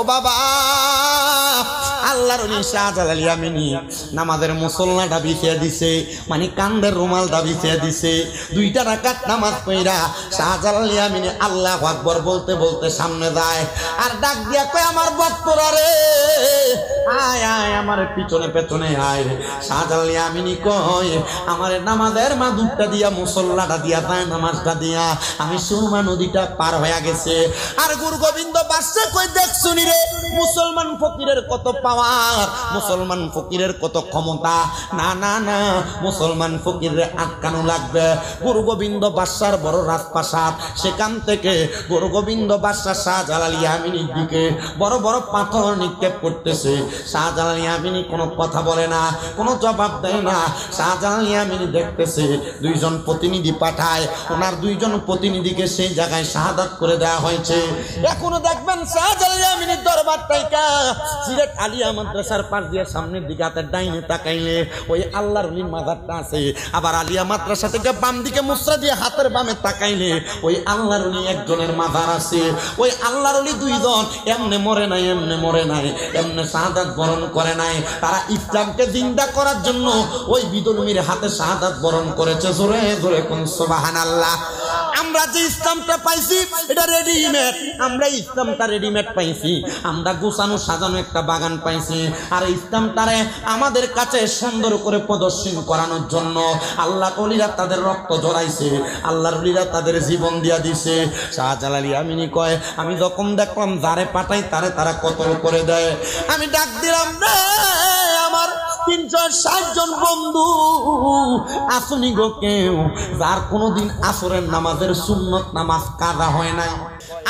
ও বাবা, আল্লাহর শাহজালাল ইয়ামিনি নামাজের মুসল্লাটা বিছিয়ে দিছে মানে কান্দের রুমালটা বিছিয়ে দিছে, দুইটা রাকাত নামাজ পইরা শাহজালাল মিনি আল্লাহ আকবর বলতে বলতে সামনে যায়। আর ডাক দিয়া কয়, আমার বক্তরা রে আমার পিছনে পেছনে আয় শাহজালাল ইয়ামিনী কয়, আমার নামাজের মা দুধটা দিয়া, মুসল্লাটা দিয়া তাই নামাজটা দিয়া। আমি সুরমা নদীটা পার হয়ে গেছে। আর গুরু গোবিন্দ বাসে কই দেখ শুনি রে, মুসলমান ফকিরের কত পাওয়ার মুসলমান ফকিরের কত ক্ষমতা? না না না, মুসলমান ফকিরের আটকানো লাগবে। গুরু গোবিন্দ বাদশার বড় রাজপ্রাসাদ। সেখান থেকে গুরু গোবিন্দ বাদশাহ শাহজালাল ইয়ামিনীর দিকে বড় বড় পাথর নিক্ষেপ করতেছে। শাহজালাল ইয়ামিনী কোনো কথা বলে না, কোনো জবাব দেয় না। শাহজালাল ইয়ামিনী দেখতেছে দুইজন প্রতিনিধি পাঠায়। ওনার দুইজন প্রতিনিধিকে সেই জায়গায় শাহাদাত করে দেওয়া হয়েছে। এখনও দেখবেন শাহজালাল ইয়ামিনীর দরবার টাইকা সিলেট আলিয়া মাদ্রাসার পাশ দিয়ে সামনের দিকে হাতের ডাইনে তাকাইলে ওই আল্লাহর উলির মাজারটা আছে। আবার আলিয়া মাদ্রাসা থেকে বাম দিকে মুসরা দিয়ে হাতের বামে তাকাইলে ওই আল্লাহর উলি একজনের মাজার আছে। ওই আল্লাহর উলি দুইজন, এমনে মরে নাই, এমনে মরে নাই, এমনে শাহাদাত বরণ করে নাই। তারা ইসলামকে জিন্দা করার জন্য ওই বিদলমির হাতে শাহাদাত বরণ করেছে। জোরে জোরে কোন সোবাহান আল্লাহ আমরা যে ইসলামটা পাইছি, এটা রেডিমেড আমরা ইসলামটা রেডিমেড পাইছি। আমরা গুছানো সাজানো একটা বাগান পাইছি। আর ইসলামটারে আমাদের কাছে সুন্দর করে প্রদর্শন করানোর জন্য আল্লাহ কলিরা তাদের রক্ত জড়াইছে আল্লাহর লিরা তাদের জীবন দিয়া দিছে। শাহজালালি আমিনি কয়, আমি যখন দেখলাম যারে পাঠাই তারে তারা কতল করে দেয়। আমি ডাক দিলাম আমার তিনশো ষাট জন বন্ধু। আসুনি গো কেউ যার কোনোদিন আসরের নামাজের সুন্নত নামাজ কাদা হয় নাই?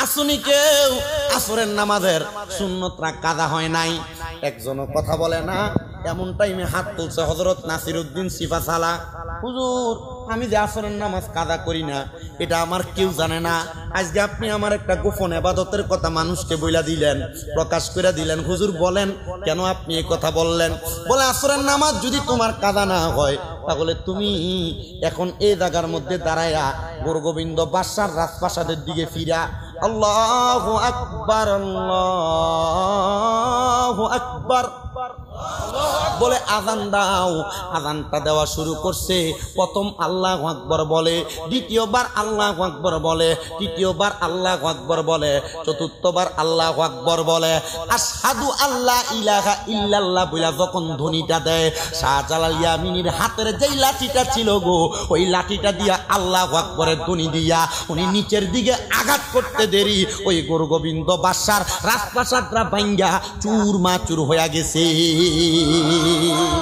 আসুনি কেউ আসরের নামাজের সুন্নতরা কাদা হয় নাই? একজনও কথা বলে না এমন টাইমে হাত তুলছে হজরত নাসির উদ্দিন সিফা সালা। হুজুর, আমি যে আসরের নামাজ কাদা করি না, এটা আমার কেউ জানে না। আজকে আপনি আমার একটা গোপন আবাদতের কথা মানুষকে বইলা দিলেন, প্রকাশ করে দিলেন। হুজুর বলেন, কেন আপনি এই কথা বললেন? বলে, আসরের নামাজ যদি তোমার কাদা না হয়, তাহলে তুমি এখন এই জায়গার মধ্যে দাঁড়ায়া গুরু গোবিন্দ বাদশার রাজপ্রাসাদের দিকে ফিরা আল্লাহ আকবার আল্লাহ আকবার। বলে আজান দাও। আজানটা দেওয়া শুরু করছে। প্রথম আল্লাহ আকবর বলে, দ্বিতীয়বার আল্লাহ আকবর বলে, তৃতীয়বার আল্লাহ আকবর বলে, চতুর্থবার আল্লাহ আকবর বলে। আর সাধু আল্লাহ ইলাহা ইল্লাল্লাহ বইলা যখন ধ্বনিটা দেয়, শাহজালাল ইয়ামিনীর হাতের যেই লাঠিটা ছিল গো, ওই লাঠিটা দিয়া আল্লাহ আকবরের ধ্বনি দিয়া উনি নিচের দিকে আঘাত করতে দেরি, ওই গুরু গোবিন্দ বাসার রাজপ্রাসাদরা ভাঙ্গা চুর মাচুর হয়ে গেছে। 咦